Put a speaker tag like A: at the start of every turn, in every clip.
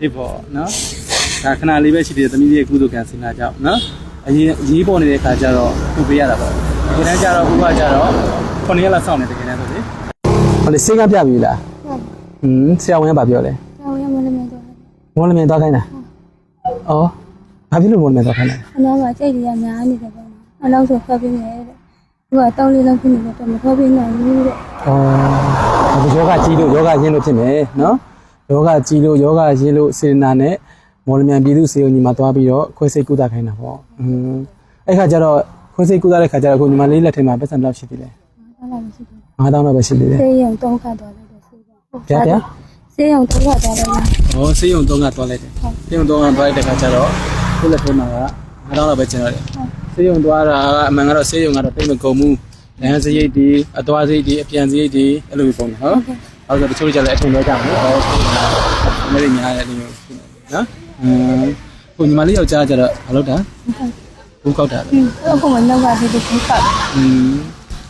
A: ဒီပေါ့နော်ဒါခဏလေးပဲရှိသေးတယ်သမီးလေးရဲ့ကုသကံစင်တာကြောင့်နော်အရင်ရေးပေါ်နေတဲ့ခါကျတော့ခုပေးရတာပေါ့ဒီတန်းကျတော့ခုကကျတော့9ရက်လောက်စောင့်နေတကယ်တမ်းဆိုလေဟိုလေစင်ကပြပြီလားဟွန်းဆရာဝန်ကပြောလဲ
B: ကျောင်းရမလို့မတော့
A: မော်လမြိုင်သွားခိုင်းတာဩဘာဖြစ်လို့မော်လမြိုင်သွားခိုင်းလဲ
B: အနာမှာကြိတ်ရများနေတယ်ပေါ့နော်အလောက်ဆိုဖတ်ပြီးမယ်တဲ့သူကတောင်းလေးလောက်ဖြစ်နေတော့မဖတ်ပြီးနိုင်ဘူးတဲ့
A: ဩဒီယောဂကြီးလို့ယောဂရင်းလို့ဖြစ်မယ်နော် ယောဂကြီးလို့ယောဂရင်းလို့စေနာနဲ့မော်လမြိုင်ပြည်သူစေုံညီမှာသွားပြီးတော့ခွဲစိတ်ကုသခိုင်းတာပေါ့ဟွန်းအဲ့ခါကျတော့ခွဲစိတ်ကုသတဲ့ခါကျတော့အခုညီမလေးလက်ထဲမှာပတ်စံဘယ်လောက်ရှိသေးလဲ
B: အဲ့လိုမရှိဘူး
A: 9000လောက်ပဲရှိသေးတယ်
B: ဆေးရုံတုံးခတ်သွားတယ်ဆေးရုံ
A: ဗျာဗျာ
B: ဆေးရုံတုံးခတ်သွားတယ်။
A: ဟောစေးရုံသုံးကသွားလိုက်တယ်။စေးရုံသုံးကသွားလိုက်တဲ့ခါကျတော့ခုလက်ထဲမှာက9000လောက်ပဲကျန်တော့တယ်။စေးရုံသွားတာကအမှန်ကတော့စေးရုံကတော့တိတ်မကုန်ဘူး။လမ်းစရိတ်ဒီအသွားစရိတ်ဒီအပြန်စရိတ်ဒီအဲ့လိုပုံတယ်ဟုတ်။ အဲ့ဒါတချို့ကြလည်းအထုံတော့ကြမှာ။ဟောမလေးများတဲ့အဲ့လိုနော်။အင်းခုညီမလေးယောက်ျားကျတော့မလုပ်တာ။ဘူးကောက်တာပဲ
B: အခုမှနောက်ကဒီဒီခတ်။
A: အင်း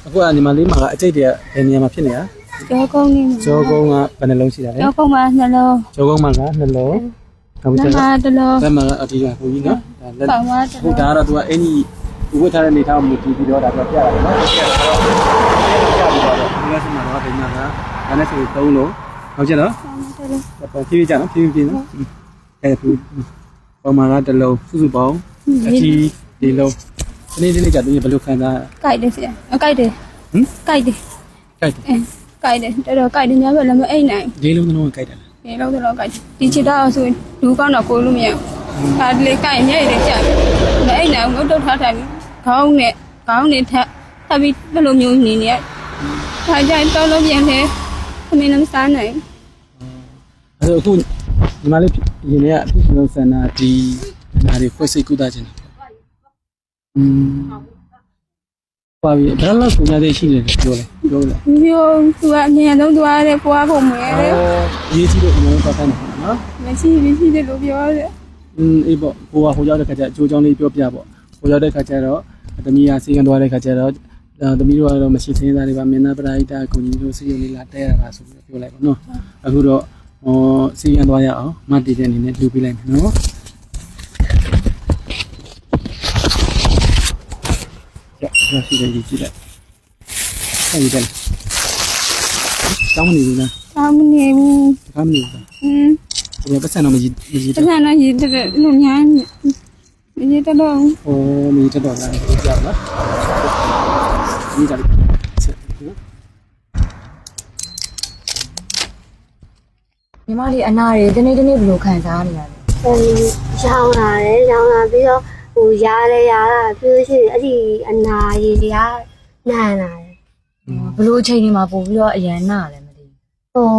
A: အခုကညီမလေးမှာကအကျိတ်တည်းဘယ်နေရာမှာဖြစ်နေတာ
B: ကျောကုန်းနေ။
A: ဇောကုန်းကဘယ်နှလုံးရှိတာလဲ
B: ကျောကုန်းမှာနှလုံး။
A: ဇောကုန်းမှာကနှလုံး။နောက်
B: န
A: ပြီး
B: မ
A: တော့
B: တလုံး
A: ဘက်မှာအတီးကဟိုကြီးနော်ဒါလက်
B: ပေါင်မတ
A: ဟို
B: လုံး
A: ဒါကတော့သူကအဲ့ဒီဝတ်ထားတဲ့နေထားမှုတီးပြီးတော့ဒါတော့ပြရတယ်နော်ပြရတော့ပြပြီးတော့ဒီလက်စမှာတော့ဒီမှာက ဒါနဲ့ဆိုသုံးလို့ဟုတ်ကြနော်ပေါ်ဖြည်းဖြည်းကြနော်ဖြည်းဖြည်းနော်အဲ့ဒါပုံမှန်ကတစ်လုံးစုစုပေါင်းအတီးဒီလုံးဒီနေ့ဒီနေ့ကသူဘယ်လိုခံစား
B: ကြိုက်တယ်ဆရာအကြိုက်တယ်
A: ဟမ်
B: ကြိုက်တယ်
A: ကြိုက်တယ်
B: အဲကြိုက်တယ်တော်တော်ကြိုက်တယ်ညဘက်လည်းမအိတ်နိုင်
A: ဒီလုံးလုံးကြိုက်တယ်
B: ဒီလောက်တော့ကြိုက်ဒီချစ်တော့ဆိုလူကောင်းတော့ကိုလို့မရဘူးဒါလေကြိုက်ညဲ့တယ်ကြာမအိတ်နိုင်ဘူးတော့ထားထားပြီးခေါင်းနဲ့ခေါင်းနဲ့ထပ်ထပ်ပြီးဘယ်လိုမျိုးနေနေရဒါကြိုက်တော့လို့ပြန်တယ် သမင်းလည်းမစားနိုင်
A: အဲ့တော့အခုဒီမှာလေးရင်ထဲကအဖြစ်ဆုံးဆန္ဒဒီနားတွေဖွင့်စိတ်ကုသခြင်းอืมပါပြီဘယ်လောက်ကိုညာသေးရှိနေလဲပြောလဲပြောလဲ
B: မျိုးသူကအမြန်ဆုံးသွားတယ်ပွားဖို့မရတဲ့
A: ရေးကြည့်လို့အရင်ပတ်တိုင်းနော်
B: မရှိမရှိတယ်လို့ပြောတယ်
A: อืมအေးပေါ့ကိုကဟိုရောက်တဲ့ခါကျအကျိုးကြောင့်လေးပြောပြပေါ့ဟိုရောက်တဲ့ခါကျတော့သမီးကစီကံသွားတဲ့ခါကျတော့ သမီးတို့ကတော့မရှိသေးတာတွေပါမင်းသားပရိဒါကိုကြီးတို့စီရုံလေးလာတဲရတာဆိုပြီးပြောလိုက်ပါနော်အခုတော့ဟောစီကံသွားရအောင်မတည်တဲ့အနေနဲ့လူပေးလိုက်မယ်နော်ရရရှိတယ်ကြည့်လိုက်ဆက်ပြီးတယ်တောင်းနေဘူးလား။
B: သာမနေဘူး
A: ဘာမှမနေဘူးလား။
B: อืม
A: ဒီပတ်စံတော့မကြည့်မကြည့်
B: တခါတော့ရည်တဲ့လူများမရတဲ့တော့
A: ဟိုမင်းတက်တော့လာတယ်ကြောက်လား ဒီကြလေးဆက်နော်
C: ညီမလေးအနာတွေတနေ့တနေ့ဘယ်လိုခံစားနေရလဲ
D: ဟိုရောင်းလာတယ်ရောင်းလာပြီးတော့ဟိုရားလဲရားတာပြီးလို့ရှိရင်အဲ့ဒီအနာရည်တွေကနာလာတယ်
C: ဘယ်လိုအချိန်တွေမှာပို့ပြီးတော့အရန်နာလဲမသိ
D: ဟို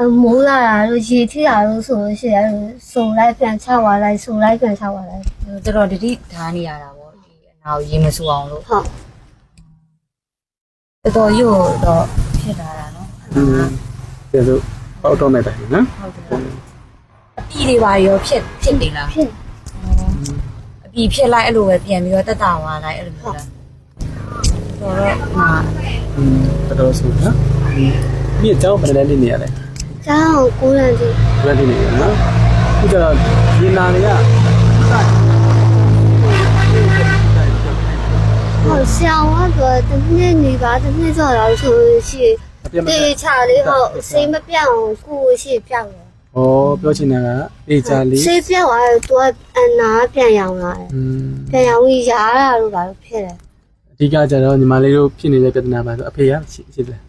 D: အမိုးလာတာလို့ရေထိတာလို့ဆိုလို့ရှိရင်စုံလိုက်ပြန်ချသွားလိုက်စုံလိုက်ပြန်ချသွားလိုက်
C: ဘူးတော်တော်တတိထားနေရတာပေါ့ဒီအနာကိုရေမဆူအောင်လို့
D: ဟုတ်
C: တော်တော်ရို့တော့ဖြစ်လာတာနော်
A: อืมကျေစုပေါက်တော့မဲ့တိုင်းနော်
C: ဟုတ်တယ်အပီတွေပါရောဖြစ်ဖြစ်နေလား
D: ဖြစ်
C: အပီဖြစ်လိုက်အဲ့လိုပဲပြန်ပြီးတော့တက်တာသွားလိုက်အဲ့လိုမျိုးလားတော်တော့မှာ
A: อืมတော်တော်ဆိုနော်ဒီအကြောင်းဘယ်လဲလေးနေရလဲ
D: ကျောင်းကိုကိုရန်ဒီ
A: ဘယ်လေးနေရနော်ခုကျတော့ဒီနာတွေက
D: ဟိုဆောင်းကတော့တစ်နှစ်နေပါတစ်နှစ်ဆိုတော့ဆိုလို့ရှိရင်
A: အပြတ်မ
D: တေချာလေးဟုတ်စိတ်မပြောင်းကိုကိုရှိပြောင်းတယ်
A: ဩပြောချင်တာကအေဂျာလေး
D: စိတ်ပြောင်းသွားတော့အနာပြန်ရောင်းလာတယ်
A: อืม
D: ပြန်ရောင်းပြီးရားတာလို့ပါလို့ဖြစ်တယ်
A: အဓိကကျတော့ညီမလေးတို့ဖြစ်နေတဲ့ပြဿနာပါဆိုအဖေကရှိရှိတယ်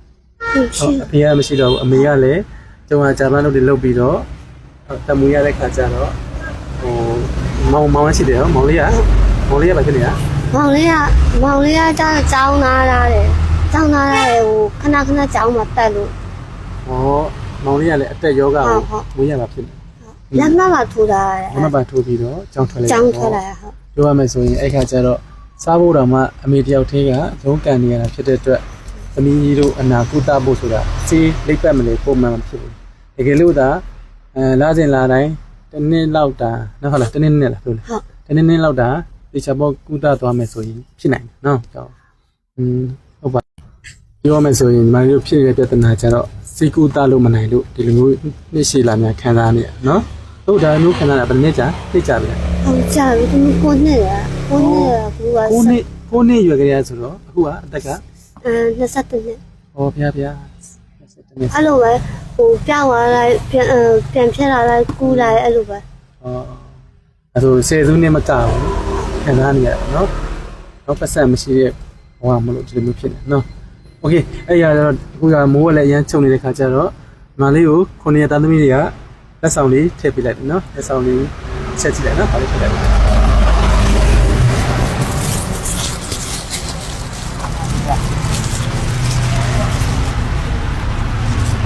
D: ဟုတ်
A: ဟု
D: ရှိ
A: တ်အဖေကမရှိတော့ဘူးအမေကလည်းကျုံကဂျာမန်လုပ်တွေလုပ်ပြီးတော့တမူရတဲ့ခါကျတော့ဟိုမောင်မောင်ရှိတယ်နော်မောင်လေးကမောင်လေးကဘာဖြစ်နေတာ
D: မောင်လေးကမောင်လေးကကြောင်းကြောင်းနာလာတယ်ကြောင်းနာလာတယ်ဟိုခဏခဏကြောင်းမှာတက်လို့
A: ဟောမောင်လေးကလည်းအသက်ယောဂ
D: ဟု
A: ကို
D: တ်ဟုတ်
A: မွေးရမှာဖြစ်တယ်
D: လက်မမှာထူတာတယ်။
A: မမပါထိုးပြီးတော့ကြောင်းထွက်လိုက်
D: ကြောင်းထွက်လာဟုတ်
A: ပြောရမယ်ဆိုရင်အဲ့ခါကျတော့စားဖို့တော့မှအမေတယောက်တည်းကရုံးကန်နေရတာဖြစ်တဲ့အတွက်သမီးကြီးတို့အနာကုသဖို့ဆိုတာစေးလိပ်ပတ်မလဲပုံမှန်မဖြစ်ဘူး။တကယ်လို့သာအဲလာစဉ်လာတိုင်းတစ်နှစ်လောက်တာနော်ဟုတ်လားတစ်နှစ်နဲ့လားပြောလေ
D: ဟုတ်
A: တစ်နှစ်နှစ်လောက်တာ တေချာပေါ့ကုသသွားမယ်ဆိုရင်ဖြစ်နိုင်တယ်နော်။ကြောက်။อืมဟုတ်ပါပြောရမယ်ဆိုရင်ညီမတို့ဖြစ်နေတဲ့ပြဿနာကျတော့စစိတ်ကူးတာလို့မနိုင်လို့ဒီလိုမျိုးနှိရှိလာများခံစားနေရနော်ဟုတ်ဒါမျိုးခံစားတာဘယ်နှစ်ကြာသိကြပြီလား
D: ဟုတ်ကြပြီသူကိုနဲ့ရကိုနဲ့ရကူက
A: ကိုနှစ်ကိုနှစ်ရွယ်ကြရဆိုတော့အခုကအသက်က
D: အဲ22နှစ်
A: ဟောဖျားဖျား20နှစ်
D: အဲ့လိုပဲဟိုပြောင်းသွားလိုက်ပြန်အဲပြန်ဖြစ်လာလိုက်ကူလိုက်အဲ့လိုပဲ
A: ဟောအဲဆိုဆယ်စုနှစ်မကဘူး ခံစားနေရတာနော်တော့ပတ်ဆက်မရှိတဲ့ဘဝမလို့ဒီလိုမျိုးဖြစ်နေနော်โอเคအဲ့ရတော့အခုကမိုးကလည်းအရန်ချုံနေတဲ့ခါကျတော့မလေးကိုခုနှစ်ရက်သားသမီးတွေကလက်ဆောင်လေးထည့်ပေးလိုက်တယ်နော်လက်ဆောင်လေးချက်ကြည့်လိုက်နော်ပါလေးထည့်လိုက် ဒ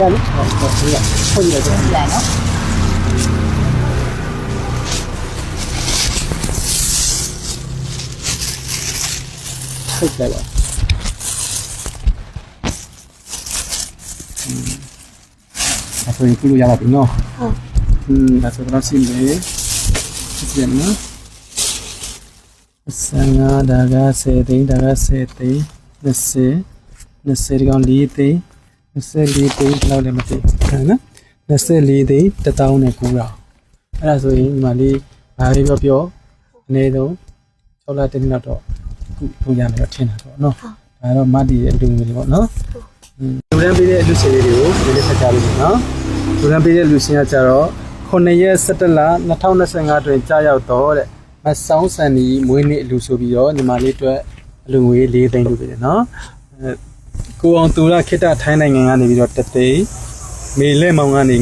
A: ါလေးဟုတ်ဟုတ်ဒီကဟုတ်တယ်ကြာ
C: ပြန် နော်
A: စိတ်လိုက်ပါအဲ့ဆိုရင်ကုလို့ရပါပြီနော်
D: ဟုတ်
A: อืมဒါဆိုတော့ရှင်းတယ်ရှင်းနော်ဆန်ငါဒါက7သိန်းဒါက7သိန်း20 20ဒီကောင်4သိန်း24သိန်းဘယ်လောက်လဲမသိဘူးနော်24သိန်း1000နဲ့900အဲ့ဒါဆိုရင်ဒီမှာလေးဘာလေးပြောပြောအနည်းဆုံး6လတည်းလောက်တော့ ခုထိုးရမယ်တော့ထင်တာပေါ့နော်ဒါတော့မတ်တီရဲ့အတူငွေတွေပေါ့နော်อืมလူတန်းပေးတဲ့အလူရှင်လေးတွေကိုဒီလေးဆက်ကြလို့နော်လူတန်းပေးတဲ့လူရှင်ကကြတော့9ရက်17လ2025တွင်ကြာရောက်တော့တဲ့မဆောင်းဆန်ဒီမွေးနေ့အလူဆိုပြီးတော့ညီမလေးအတွက်အလူငွေ၄သိန်းလူပေးတယ်နော်အဲကိုအောင်သူရခိတ္တထိုင်းနိုင်ငံကနေပြီးတော့တသိန်းမေလဲမောင်ကနေ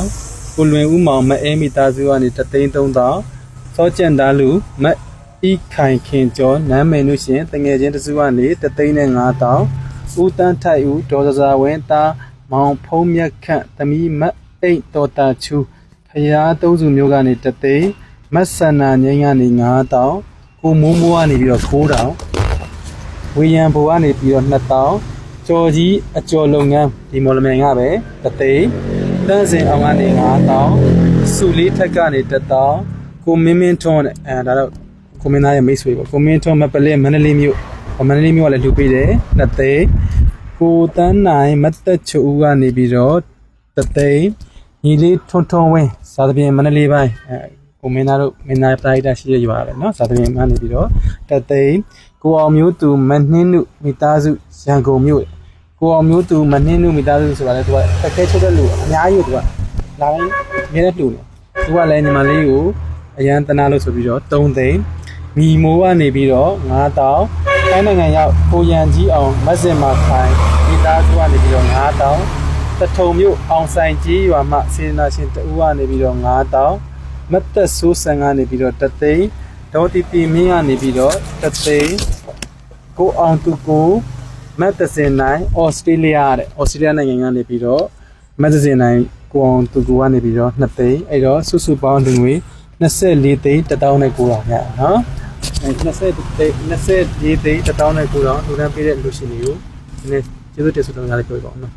A: 9000ကိုလွင်ဦးမောင်မအဲမိသားစုကနေတသိန်း3000စောကျန်သားလူမ ဤခိုင်ခင်ကျော်နမ်းမယ်နုရှင်တငယ်ချင်းတစုကနေတသိန်းနဲ့9000ဦးတန်းထိုက်ဦးဒေါ်စစာဝင်းသားမောင်ဖုံးမြက်ခန့်သမီးမအိတ်တော်တာချူဖရာသုံးစုမျိုးကနေတသိန်းမဆန္နာငိမ့်ကနေ9000ကိုမိုးမိုးကနေပြီးတော့9000ဝေယံဘူကနေပြီးတော့2000ကြော်ကြီးအကျော်လုပ်ငန်းဒီမော်လမြိုင်ကပဲတသိန်းတန်းစင်အောင်ကနေ9000စုလေးထက်ကနေ1000ကိုမင်းမင်းထွန်းနဲ့အဲဒါတော့ ကိုမင်းသားရဲ့မိတ်ဆွေပေါ့ကိုမင်းထွန်းမပလဲမန္တလေးမြို့မန္တလေးမြို့ကလည်းလူပေးတယ်2သိန်းကိုတန်းနိုင်မတ်သက်ချူဦးကနေပြီးတော့တသိန်းညီလေးထွန်းထွန်းဝင်းစာသဖြင့်မန္တလေးပိုင်းအဲကိုမင်းသားတို့မင်းသားပရိုက်တာရှိရရွာပဲเนาะစာသဖြင့်မှနေပြီးတော့တသိန်း ကိုအောင်မျိုးသူမနှင်းနုမိသားစုရန်ကုန်မြို့ကိုအောင်မျိုးသူမနှင်းနုမိသားစုဆိုတာလေသူကတကယ်ချုပ်တဲ့လူအများကြီးကိုသူကလာတိုင်းမြဲတဲ့လူနေသူကလည်းညီမလေးကိုအရန်တနာလို့ဆိုပြီးတော့3သိန်း မိမိုးကနေပြီးတော့9000အဲနိုင်ငံရောက်ကိုရန်ကြီးအောင်မက်စင်မာခိုင်မိသားစုကနေပြီးတော့9000တထုံမြို့အောင်ဆိုင်ကြီးရွာမှစေနာရှင်တဦးကနေပြီးတော့9000မတ်သက်ဆိုးဆန်ကနေပြီးတော့တသိန်းဒေါ်တီပီမင်းကနေပြီးတော့တသိန်းကိုအောင်သူကိုမတ်တစင်နိုင်ဩစတြေးလျတဲ့ဩစတြေးလျနိုင်ငံကနေပြီးတော့မတ်တစင်နိုင်ကိုအောင်သူကိုကနေပြီးတော့2သိန်းအဲ့တော့စုစုပေါင်းလူငွေ24သိန်း1000နဲ့900ညနော်အဲ 20သိန်း24သိန်း1000နဲ့900လူတန်းပေးတဲ့လူရှင်တွေကိုဒီနေ့ကျေးဇူးတင်ဆုတောင်းရလေးပြောပြပါဦးနော်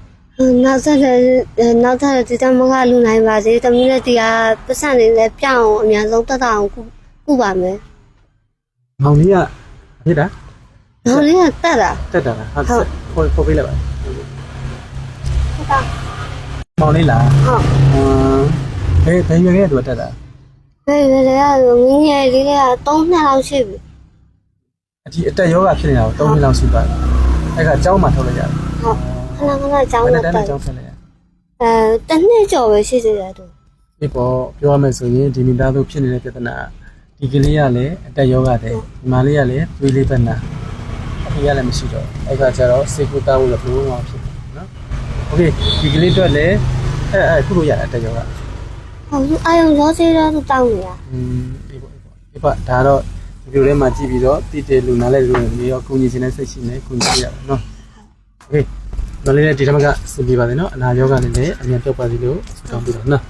D: နောက်ဆက်လည်းနောက်ဆက်လည်းဒီတမကလူနိုင်ပါစေတမီးလည်းဒီကပတ်စံနေလည်းပြောင်းအောင်အများဆုံးတက်တာအောင်ကုပါမယ်
A: မောင်လေးကဖြစ်တာ
D: နောက်လေးကတက်တာ
A: တက်တာလားဟုတ်ခေါ်ခေါ်ပေးလိုက်ပါ
D: ဟုတ်တာ
A: မောင်လေးလား
D: ဟုတ်
A: အမ်ဘယ်ဘယ်ရွယ်ကတူတက်တာ
D: ဘယ်ဘယ်လဲငင်းငယ်လေးလေးက3နှစ်လောက်ရှိပြီ
A: အဒီအတက်ယောဂဖြစ်နေတာကို3နှစ်လောက်ရှိသွားတယ်အဲ့ကကျောင်းမှာထုတ်လိုက်ရတယ်
D: ဟုတ်ခဏခဏကြောင်း
A: ဘယ်
D: နဲ့
A: နဲ့တ
D: တက်
A: န်းကျောင်းဆက်လိုက်ရ
D: အဲတနှစ်ကျော်ပဲရှိသေးတယ်သူ
A: ဒီပေါ်ပြောရမယ်ဆိုရင်ဒီမိသားစုဖြစ်နေတဲ့ပြဿနာဒီကလေးကလည်းအတက်ယောဂတဲ့ဒီမလေးကလည်းသွေးလေးပတ်နာအဖေကလည်းမရှိတော့အဲ့ကကျတော့စေကူတာဖို့လည်းဘလို့မှဖြစ်တယ်နော်โอเคဒီကလေးအတွက်လည်းအဲအဲခုလိုရအတက်ယောဂ
D: ဟုတ်သူအာယုံရောစေးတော့သူတောင်းနေတာ
A: อืมဒီပေါ်ဒီပေါ်ဒါတော့ဒီလိုထဲမှာကြည့်ပြီးတော့တည်တယ်လူနားလဲလူတွေရောကုညီခြင်းနဲ့စိတ်ရှိနေကုညီရပါနော်โอเคမလေးလည်းဒီဓမ္မကစင်ပြပါစေနော်အနာယောဂနဲ့လည်းအမြန်ပြောက်ပါစေလို့ဆုတောင်းပေးတော့နော်